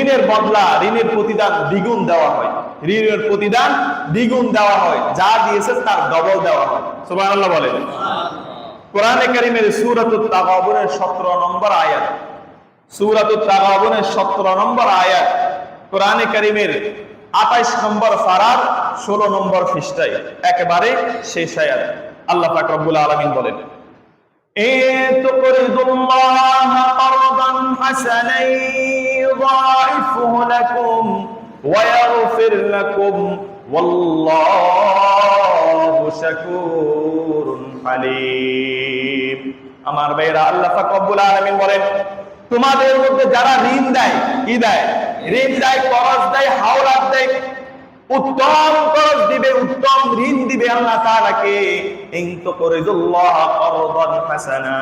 ঋণের বদলা, ঋণের প্রতিদান দ্বিগুণ দেওয়া হয়। ঋণের প্রতিদান দ্বিগুণ দেওয়া হয়। যা দিয়েছে তার ডবল দেওয়া হয়। সুবাহ বলে কোরআনে কারিমের সতেরো নম্বর আয়াত। সতেরো নম্বর আয়াত কোরআনে কারিমের আঠাইশ নম্বর ফারার ষোলো নম্বর ফিস্টাই একেবারে শেষ আয়াত। আল্লাহ আলমিন বলেন, এ তো করে হাসানাই يضاعفه لكم ويغفر لكم والله شكور حليم আমার ভাইরা আল্লাহ পাক রব্বুল আলামিন বলেন তোমাদের মধ্যে যারা ঋণ দেয় কি দেয় ঋণ দেয় করজ দেয় হাওলাত দেয় উত্তম করজ দিবে উত্তম ঋণ দিবে আল্লাহ তাআলাকে ইন তুকরিদুল্লাহ করদান হাসানা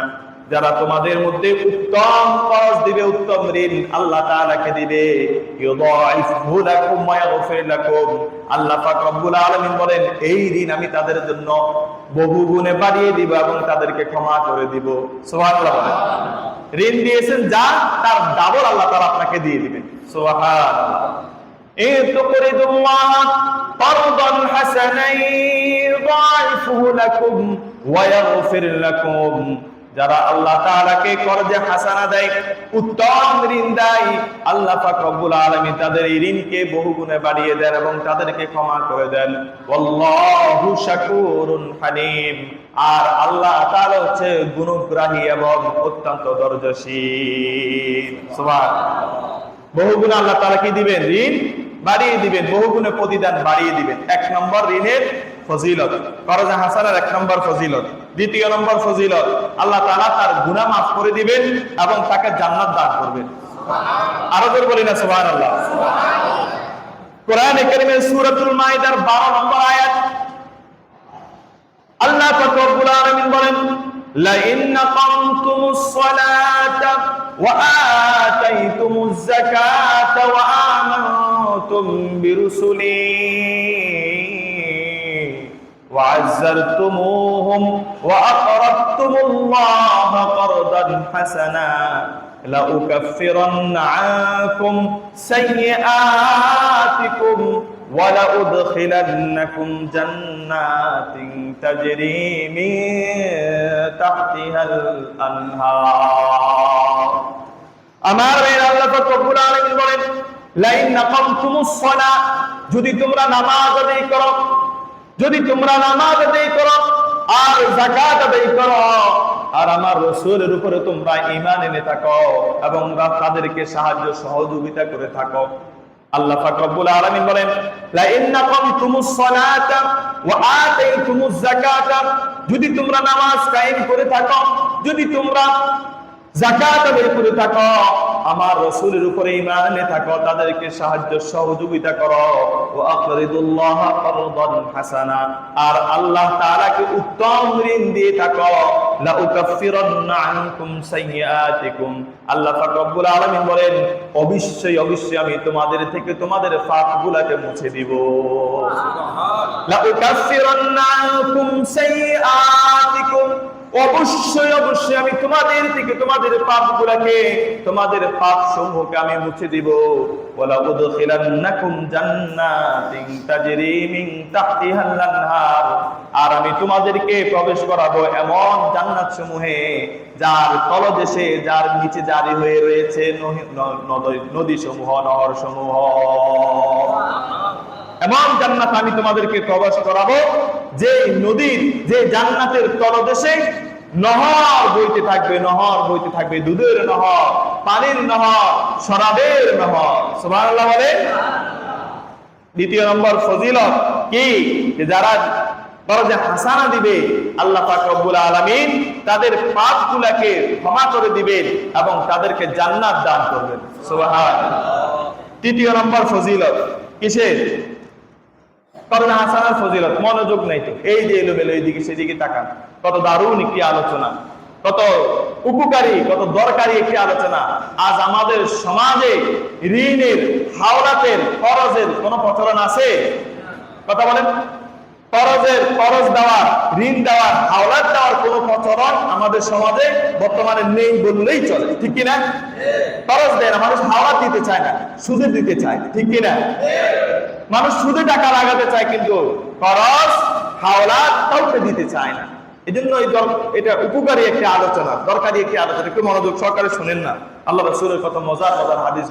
যারা তোমাদের মধ্যে উত্তম করজ দিবে উত্তম ঋণ আল্লাহ তাআলাকে দিবে ইউদাইফহু লাকুম ওয়া ইয়াগফির লাকুম আল্লাহ পাক রব্বুল আলামিন বলেন এই ঋণ আমি তাদের জন্য বহু গুণে বাড়িয়ে দিব এবং তাদেরকে ক্ষমা করে দিব সুবহানাল্লাহ বলেন ঋণ দিয়েছেন যা তার ডাবল আল্লাহ তাআলা আপনাকে দিয়ে দিবেন সুবহানাল্লাহ إن تقرضوا الله قرضا حسنا يضاعفه لكم ويغفر لكم যারা আল্লাহ তাআলাকে করজে হাসানা দেয়, উত্তম ঋণ দেয়, আল্লাহ পাক রব্বুল আলামিন তাদের এই ঋণকে বহু গুণে বাড়িয়ে দেন এবং তাদেরকে ক্ষমা করে দেন। আল্লাহু শাকুরুন হালিম আর আল্লাহ তাআলা হচ্ছে গুণগ্রাহী এবং অত্যন্ত দর্জশীল। সুবহানাল্লাহ। বহুগুণে আল্লাহ তাআলা কি দিবেন? ঋণ বাড়িয়ে দিবেন বহুগুণে প্রতিদান বাড়িয়ে দিবেন। এক নম্বর ঋণের ফজিলত। করজা হাসানের এক নম্বর ফজিলত। দ্বিতীয় নম্বর ফজিলত, আল্লাহ তারা তার গুণা মাফ করে দিবেন এবং তাকে জান্নাত দান করবেন। আরও জোর বলি না, সুবহানাল্লাহ। কোরআন কারীমের সূরাতুল মাইদার 12 নম্বর আয়াত, আল্লাহ পাক আলামিন বলেন, লাইন নাকামতুমুস সালাতা ওয়া আতাইতুমুজ ওয়া আমানতুম وعزرتموهم وأقرضتم الله قرضا حسنا لأكفرن عنكم سيئاتكم ولأدخلنكم جنات تجري من تحتها الأنهار আমার ভাই আল্লাহ পাক রব্বুল আলামিন বলেন লাইন নাকামতুমুস সালাহ যদি তোমরা নামাজ আদায় করো যদি তোমরা নামাজ আদায় করো আর যাকাত আদায় করো, আর আমার রাসূলের উপরে তোমরা ঈমান এনে থাকো এবং তাদেরকে সাহায্য সহযোগিতা করে থাকো। আল্লাহ পাক রব্বুল আলামিন বলেন লা ইন্নাকামতুমুস সালাতা ওয়া আতাইতুমুজ যাকাতা। যদি তোমরা নামাজ কায়েম করে থাকো, যদি তোমরা যাকাত আদায় করে থাকো আমার রাসূলের উপরে এনে থাকো তাদেরকে সাহায্য সহযোগিতা করো। ও আকরিদুল্লাহ করদান হাসানা আর আল্লাহ তাআলাকে উত্তম ঋণ দিয়ে থাকো। লা উকাফিরান্না আনকুম সাইয়্যাতিকুম। আল্লাহ পাক রব্বুল আলামিন বলেন অবশ্যই অবশ্যই আমি তোমাদের থেকে তোমাদের পাপগুলোকে মুছে দিব। লা উকাফিরান্না আনকুম সাইয়্যাতিকুম। অবশ্যই অবশ্যই আমি তোমাদের থেকে তোমাদের পাপগুলোকে, তোমাদের পাপ সমূহকে আমি মুছে দিব। ওয়ালা উদখিলান্নাকুম জান্নাতিন তাজরি মিন তাহতিহাল আনহার আর আমি তোমাদেরকে প্রবেশ করাবো এমন জান্নাত সমূহে যার তলদেশে, যার নিচে জারি হয়ে রয়েছে নদী সমূহ নহর সমূহ এমন জান্নাত আমি তোমাদেরকে প্রবেশ করাবো, যে নদীর, যে জান্নাতের তলদেশে নহর বইতে থাকবে, নহর বইতে থাকবে, দুধের নহর, পানির নহর, শরাবের নহর। সুবহানাল্লাহ বলে? দ্বিতীয় নম্বর ফজিলত কি? যে যারা হাসানা দিবে, আল্লাহ পাক রব্বুল আলামিন তাদের পাপগুলোকে ক্ষমা করে দিবেন এবং তাদেরকে জান্নাত দান করবেন। সুবহানাল্লাহ। তৃতীয় নম্বর ফজিলত কিসের? করোনা হাসানার ফজিলত মনোযোগ নাই তো। এই যে এলোমেলো এইদিকে সেদিকে তাকান। কত দারুণ একটি আলোচনা কত উপকারী কত দরকারি একটি আলোচনা। আজ আমাদের সমাজে ঋণের হাওলাতের খরচের কোন প্রচলন আছে? কথা বলেন। করজের করজ দেওয়ার ঋণ দেওয়ার হাওলাত দেওয়ার কোনো প্রচলন আমাদের সমাজে বর্তমানে নেই বললেই চলে ঠিক কিনা? করজ দেয় না মানুষ হাওলাত দিতে চায় না সুদে দিতে চায় ঠিক কিনা? মানুষ সুদে টাকা লাগাতে চায় কিন্তু করজ হাওলাত কাউকে দিতে চায় না। এই জন্য এই এটা উপকারী একটি আলোচনা, দরকারি একটি আলোচনা। একটু মনোযোগ সহকারে শুনেন না। আল্লাহ রসুলের কত মজার মজার হাদিস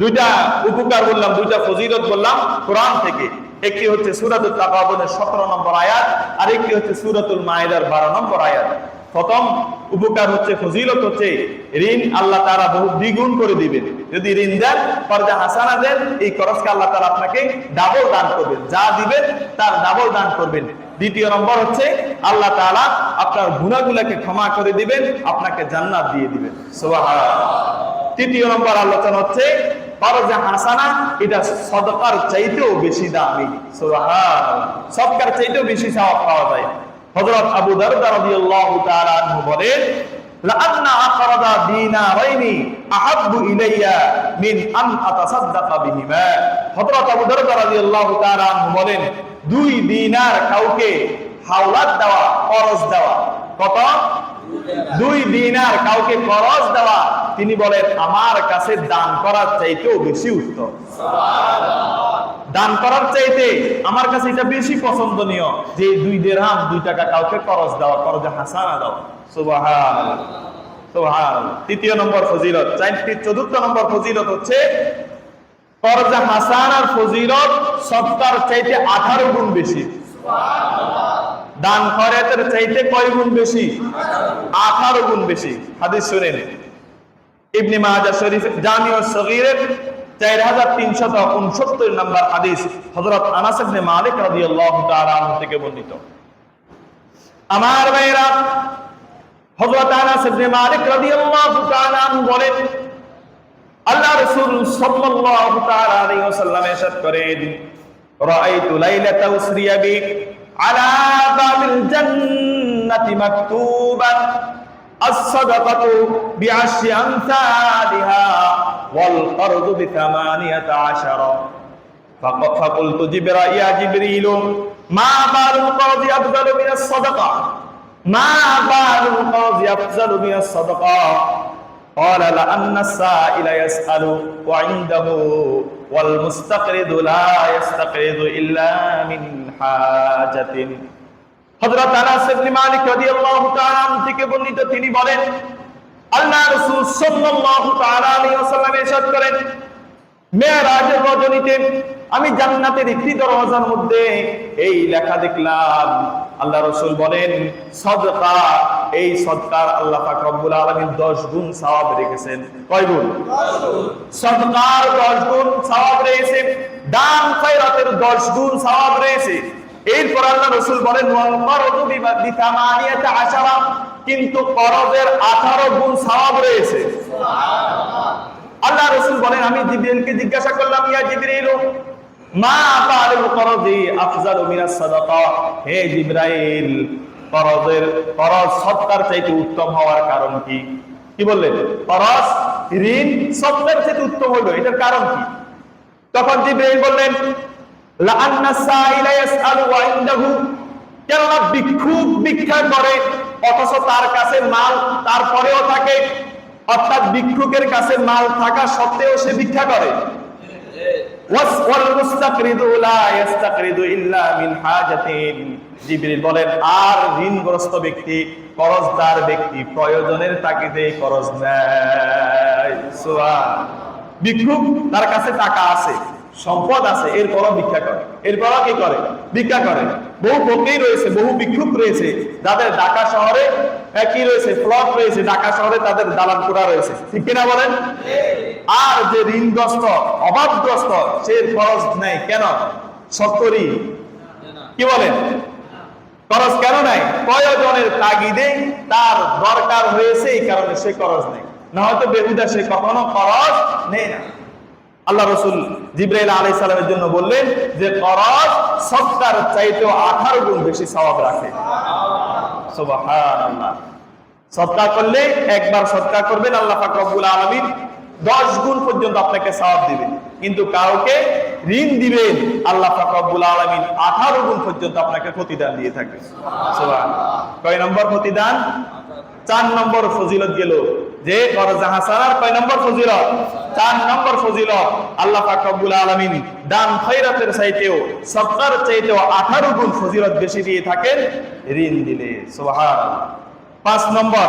দুইটা উপকার বললাম, দুইটা ফজিলত বললাম কোরআন থেকে। একটি হচ্ছে সুরাতুল তাকাবনের সতেরো নম্বর আয়াত আর একটি হচ্ছে সুরাতুল মায়েদার বারো নম্বর আয়াত। প্রথম উপকার হচ্ছে, ফজিলত হচ্ছে, ঋণ আল্লাহ তারা বহু দ্বিগুণ করে দিবেন। যদি ঋণ দেন পর্দা হাসানা দেন, এই খরচকে আল্লাহ তারা আপনাকে ডাবল দান করবেন। যা দিবেন, তার ডাবল দান করবেন। দ্বিতীয় নম্বর হচ্ছে, আল্লাহ তাআলা আপনার গুণাগুলাকে ক্ষমা করে দিবেন, আপনাকে জান্নাত দিয়ে দিবেন। তৃতীয় নম্বর আলোচনা হচ্ছে, ফরজে হাসানা, এটা সদকার চাইতেও বেশি দামি। সদকার চাইতেও বেশি সওয়াব পাওয়া যায়। হযরত আবু দারদা রাদিয়াল্লাহু তাআলা আনহু বলেন, লাআন্না আকরাদা দিনারাইনি আহাব্বু ইলাইয়া মিন আন আতাসাদদাকা বিহিমা। হযরত আবু দারদা রাদিয়াল্লাহু তাআলা আনহু বলেন, দুই দিনার কাউকে হাওলাত দেওয়া খরচ দেওয়া। কত? দুই দিনার কাউকে খরচ দেওয়া, তিনি বলেন, আমার কাছে দান করার চাইতেও বেশি উত্তম। দান করার চাইতে আমার কাছে এটা বেশি পছন্দনীয় যে দুই দেড়হাম দুই টাকা কাউকে খরচ দেওয়া খরচে হাসানা দেওয়া সুবহানাল্লাহ। সুবহানাল্লাহ। তৃতীয় নম্বর ফজিলত। চারটি চতুর্থ নম্বর ফজিলত হচ্ছে করজা হাসানার ফজিলত সত্তার চাইতে আঠারো গুণ বেশি। দান চাইতে কয় গুণ বেশি? আঠারো গুণ বেশি। হাদিস শুনেন। ইবনে মাজাহ শরীফ সগীরের চার হাজার তিনশত উনসত্তর নম্বর হাদিস হযরত আনাস ইবনে মালিক রাদিয়াল্লাহু তাআলা আনহু থেকে বর্ণিত আমার ভাইরা হযরত আনাস ইবনে মালিক রাদিয়াল্লাহু তাআলা আনহু বলেন আল্লাহ রাসূল সাল্লাল্লাহু তাআলা আলাইহি ওয়াসাল্লাম ইরশাদ করেন রাআইতু লাইলাতা উসরিয়া বি আলা বাবিল জান্নাতি মাকতুবান الصدقة بعشر أمثالها والقرض بثمانية عشر فق- فقلت جبرا يا جبريل ما بال القرض أفضل من الصدقة ما بال القرض أفضل من الصدقة قال لأن السائل يسأل وعنده والمستقرض لا يستقرض إلا من حاجة হযরত আনাস ইবনে মালিক রাদিয়াল্লাহু তাআলা আনহু থেকে বর্ণিত তিনি বলেন আল্লাহ রাসূল সাল্লাল্লাহু তাআলা আলাইহি ইরশাদ করেন। মেরাজের রজনীতে আমি জান্নাতের একটি দরওয়াজার মধ্যে এই লেখা দেখলাম। আল্লাহ রসুল বলেন সদকা এই সদকার আল্লাহ পাক রব্বুল আলামিন 10 গুণ সওয়াব রেখেছেন। কয় গুণ? সদকার 10 গুণ সওয়াব রয়েছে। দান খয়রাতের 10 গুণ সওয়াব রয়েছে। এরপর আল্লাহ রসুল বলেন ওয়াল আশারা কিন্তু করজের 18 গুণ সওয়াব রয়েছে। আল্লাহ রসুল বলেন, আমি জিব্রাইলকে জিজ্ঞাসা করলাম, ইয়া জিব্রাইল মা বালুল করজি আফজালু মিনাস সাদাকা? হে জিব্রাইল সৎকার চাইতে উত্তম হওয়ার কারণ কি? কি বললেন? করজ ঋণ সৎকার চাইতে উত্তম হলো এটার কারণ কি? তখন জিব্রাইল বললেন, লাআন্না সাইলা ইয়াসআলু ওয়া ইনদাহু, কেননা ভিক্ষা করে, অথচ তার কাছে মাল, তারপরেও থাকে অর্থাৎ ভিক্ষুকের কাছে মাল থাকা সত্ত্বেও সে ভিক্ষা করে। বলেন, আর ঋণগ্রস্ত ব্যক্তি ব্যক্তি প্রয়োজনের করজ তার কাছে টাকা আছে, সম্পদ আছে এরপরও ভিক্ষা করে। এরপরও কি করে? ভিক্ষা করে। বহু ফকির রয়েছে, বহু ভিক্ষুক রয়েছে, যাদের ঢাকা শহরে কি রয়েছে? প্লট রয়েছে, ঢাকা শহরে তাদের দালান রয়েছে। ঠিক কিনা বলেন? আর যে ঋণগ্রস্ত অভাবগ্রস্ত সে খরচ কেন? কি বলেন? খরচ কেন নাই? প্রয়োজনের তাগিদে তার দরকার হয়েছে, এই কারণে সে খরচ নেই। না হয়তো বেহুদা সে কখনো খরচ নেই না। আল্লাহ রসুল জিব্রাইল আলাই সালামের জন্য বললেন যে, খরচ সৎকার চাইতেও আঠারো গুণ বেশি স্বভাব রাখে। সুবহানাল্লাহ। সৎকার করলে একবার সৎকার করবেন, আল্লাহ পাক রব্বুল আলামিন 10 গুণ পর্যন্ত আপনাকে সওয়াব দিবেন। কিন্তু কাউকে ঋণ দিবেন, আল্লাহ পাক রব্বুল আলামিন 18 গুণ পর্যন্ত আপনাকে প্রতিদান দিয়ে থাকবে। কয় নম্বর প্রতিদান? চার নম্বর ফজিলত গেল যে করজা হাসানার কয় নম্বর ফজিলত? চার নম্বর ফজিলত। আল্লাহ পাক রব্বুল আলামিন দান খয়রাতের চাইতেও সদকার চাইতেও 18 গুণ ফজিলত বেশি দিয়ে থাকেন, ঋণ দিলে। সুবহানাল্লাহ। পাঁচ নম্বর।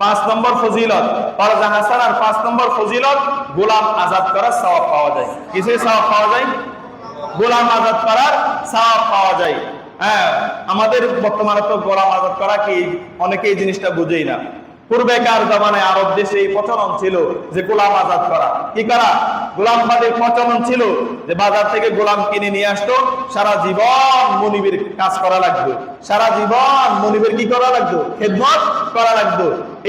পাঁচ নম্বর ফজিলত। করজা হাসানার পাঁচ নম্বর ফজিলত, গোলাম আজাদ করার সওয়াব পাওয়া যায়। কিসের সওয়াব পাওয়া যায়? গোলাম আজাদ করার সওয়াব পাওয়া যায়। হ্যাঁ আমাদের বর্তমানে তো গোলাম আজাদ করা কি? অনেকে এই জিনিসটা বুঝেই না। পূর্বেকার জামানায় আরব দেশে এই প্রচলন ছিল যে গোলাম আজাদ করা। কি করা? গোলামবাদের প্রচলন ছিল যে বাজার থেকে গোলাম কিনে নিয়ে আসতো, সারা জীবন মনিবের কাজ করা লাগতো। সারা জীবন মনিবের কি করা লাগতো? খেদমত করা লাগতো।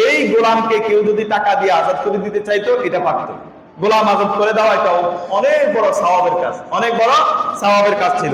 এই গোলামকে কেউ যদি টাকা দিয়ে আজাদ করে দিতে চাইতো, এটা পারতো। গোলাম আজাদ করে দেওয়া এটা অনেক বড় সওয়াবের কাজ, অনেক বড় সওয়াবের কাজ ছিল।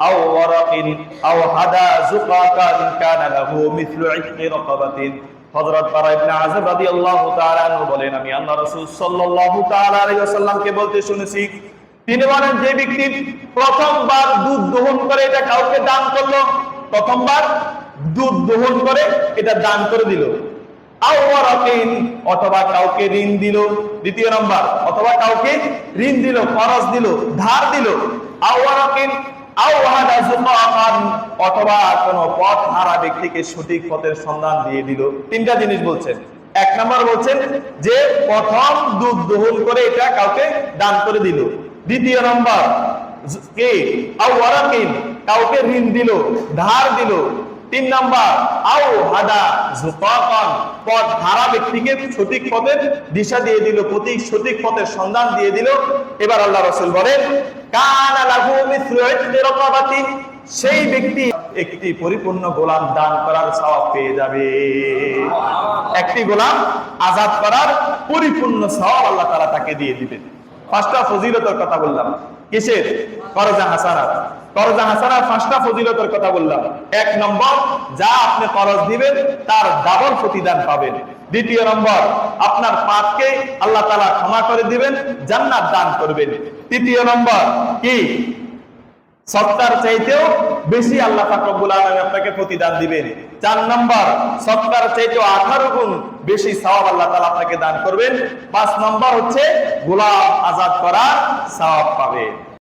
أو ورق أو هدى زقاقا كان له مثل عتق رقبة হযরত বারা ইবনে আযিব রাদিয়াল্লাহু তাআলা আনহু বলেন আমি আল্লাহ রাসূল সাল্লাল্লাহু তাআলা আলাইহি ওয়াসাল্লামকে বলতে শুনেছি তিনি বলেন যে ব্যক্তি প্রথমবার দুধ দহন করে এটা কাউকে দান করলো প্রথমবার দুধ দহন করে এটা দান করে দিল আওয়ারাকিন অথবা কাউকে ঋণ দিল দ্বিতীয় নাম্বার অথবা কাউকে ঋণ দিল খরচ দিল ধার দিল আওয়ারাকিন আওয়াদা যুকাকান অথবা কোন পথ হারা ব্যক্তিকে সঠিক পথের সন্ধান দিয়ে দিল। তিনটা জিনিস বলছেন। এক বলছেন যে প্রথম দুধ দহন করে এটা কাউকে দান করে দিল। দ্বিতীয় নাম্বার কাউকে ঋণ দিল, ধার দিল। তিন নাম্বার, আও হাদা পথ হারা ব্যক্তিকে সঠিক পথের দিশা দিয়ে দিল প্রতীক সঠিক পথের সন্ধান দিয়ে দিল। এবার আল্লাহ রাসূল বলেন কানা লাহু মিসলু ইতরি রাকাবাতি। সেই ব্যক্তি একটি পরিপূর্ণ গোলাম দান করার সওয়াব পেয়ে যাবে। একটি গোলাম আজাদ করার পরিপূর্ণ সওয়াব আল্লাহ তাআলা তাকে দিয়ে দিবেন। পাঁচটা ফজিলতের কথা বললাম। কিসের? করজা হাসানাত করজা হাসানার পাঁচটা ফজিলতের কথা বললাম। এক নম্বর যা আপনি করজ দিবেন তার ডাবল প্রতিদান পাবেন। দ্বিতীয় নম্বর আপনার পাপকে আল্লাহ তাআলা ক্ষমা করে দিবেন জান্নাত দান করবেন। তৃতীয় নম্বর কি? সত্তার চাইতেও বেশি আল্লাহ ফাকবুল আলম আপনাকে প্রতিদান দিবেন। চার নম্বর সত্তার চাইতেও 18 গুণ বেশি সওয়াব আল্লাহ তালা আপনাকে দান করবেন। পাঁচ নম্বর হচ্ছে, গোলাম আজাদ করার সওয়াব পাবে